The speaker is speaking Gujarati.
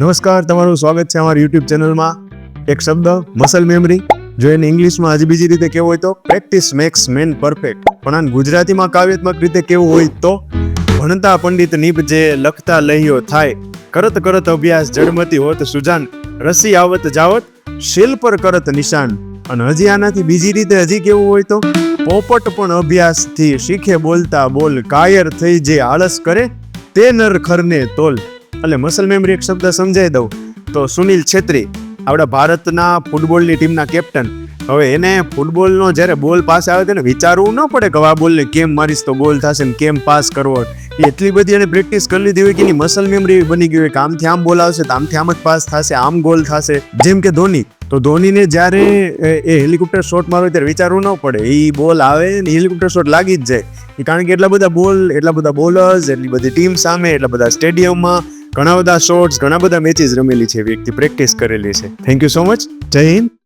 નમસ્કાર, તમારું સ્વાગત છે અમારા યુટ્યુબ ચેનલમાં. એક શબ્દ મસલ મેમરી જો એને ઇંગ્લિશમાં હજી બીજી રીતે કેવું હોય તો પ્રેક્ટિસ મેક્સ મેન પરફેક્ટ પણ આને ગુજરાતીમાં કાવ્યાત્મક રીતે કેવું હોય તો, ભણતા પંડિત નીપજે લખતા લહ્યો થાય, કરત કરત અભ્યાસ જડમતી હોત સુજાન, રસી આવત જાવત, શિલ પર કરત નિશાન. અને હજી આનાથી બીજી રીતે હજી કેવું હોય તો, પોપટ પણ અભ્યાસથી શીખે બોલતા બોલ, કાયર થઈ જે આળસ કરે, તે નર ખરને તોલ. એટલે મસલ મેમરી એક શબ્દ સમજાઈ દઉં. તો સુનિલ છેત્રી, આપણા ભારતના ફૂટબોલની ટીમના કેપ્ટન હવે એને ફૂટબોલનો જ્યારે બોલ પાસ આવે તેને વિચારવું ન પડે કે આ બોલને કેમ મારીશ, તો ગોલ થશે ને કેમ પાસ કરવો. એ એટલી બધી એને પ્રેક્ટિસ કરી લીધી હોય કે એની મસલ મેમરી બની ગઈ હોય કે આમથી આમ બોલ આવશે, તો આમથી આમ જ પાસ થશે, આમ ગોલ થશે. જેમ કે ધોની, તો ધોનીને જ્યારે એ હેલિકોપ્ટર શોટ મારો ત્યારે વિચારવું ન પડે. એ બોલ આવે ને હેલિકોપ્ટર શોટ લાગી જ જાય. કારણ કે એટલા બધા બોલ એટલા બધા બોલર્સ એટલી બધી ટીમ સામે, એટલા બધા સ્ટેડિયમમાં ઘણા બધા શોર્ટ્સ ઘણા બધા મેચીસ રમેલી છે વ્યક્તિ પ્રેક્ટિસ કરેલી છે. થેન્ક યુ સો મચ જય હિન્દ.